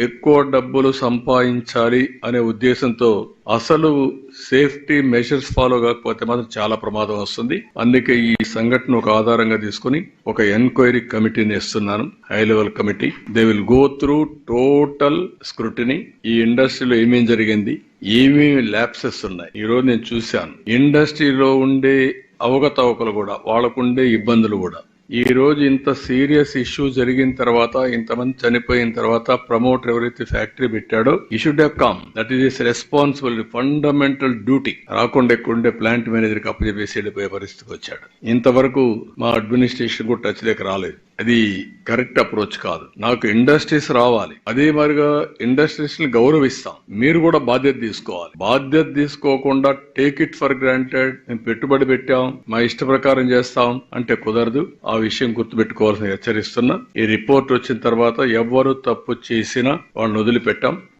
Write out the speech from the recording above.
ఎక్కువ డబ్బులు సంపాదించాలి అనే ఉద్దేశంతో అసలు సేఫ్టీ మెషర్స్ ఫాలో కాకపోతే మాత్రం చాలా ప్రమాదం వస్తుంది. అందుకే ఈ సంఘటన ఒక ఆధారంగా తీసుకుని ఒక ఎంక్వైరీ కమిటీని ఇస్తున్నాను high level committee. They will go through total scrutiny ఈ ఇండస్ట్రీలో ఏమేం జరిగింది? ఏమేమి ల్యాప్సెస్ ఉన్నాయి? ఈ రోజు నేను చూశాను. ఇండస్ట్రీలో ఉండే అవకతవకలు కూడా వాళ్ళకుండే ఇబ్బందులు కూడా. ఈరోజు ఇంత సీరియస్ ఇష్యూ జరిగిన తర్వాత ఇంతమంది చనిపోయిన తర్వాత ప్రమోటర్ ఎవరైతే ఫ్యాక్టరీ పెట్టాడో ఈ should have come that is is responsibility fundamental duty రాకుండా ఎక్కడుండే ప్లాంట్ మేనేజర్కి అప్పచెప్పేసి వెళ్ళిపోయే పరిస్థితికి వచ్చాడు. ఇంతవరకు మా అడ్మినిస్ట్రేషన్ కూడా టచ్ దగ్గర రాలేదు. అది కరెక్ట్ అప్రోచ్ కాదు. నాకు ఇండస్ట్రీస్ రావాలి. అదే మరిగా ఇండస్ట్రీస్ని గౌరవిస్తాం. మీరు కూడా బాధ్యత తీసుకోవాలి. బాధ్యత తీసుకోకుండా టేక్ ఇట్ ఫర్ గ్రాంటెడ్ మేము పెట్టుబడి పెట్టాం. మా ఇష్ట ప్రకారం చేస్తాం అంటే కుదరదు. ఆ విషయం గుర్తుపెట్టుకోవాల్సిన హెచ్చరిస్తున్నా. ఈ రిపోర్ట్ వచ్చిన తర్వాత ఎవ్వరు తప్పు చేసినా వాళ్ళని వదిలిపెట్టాం.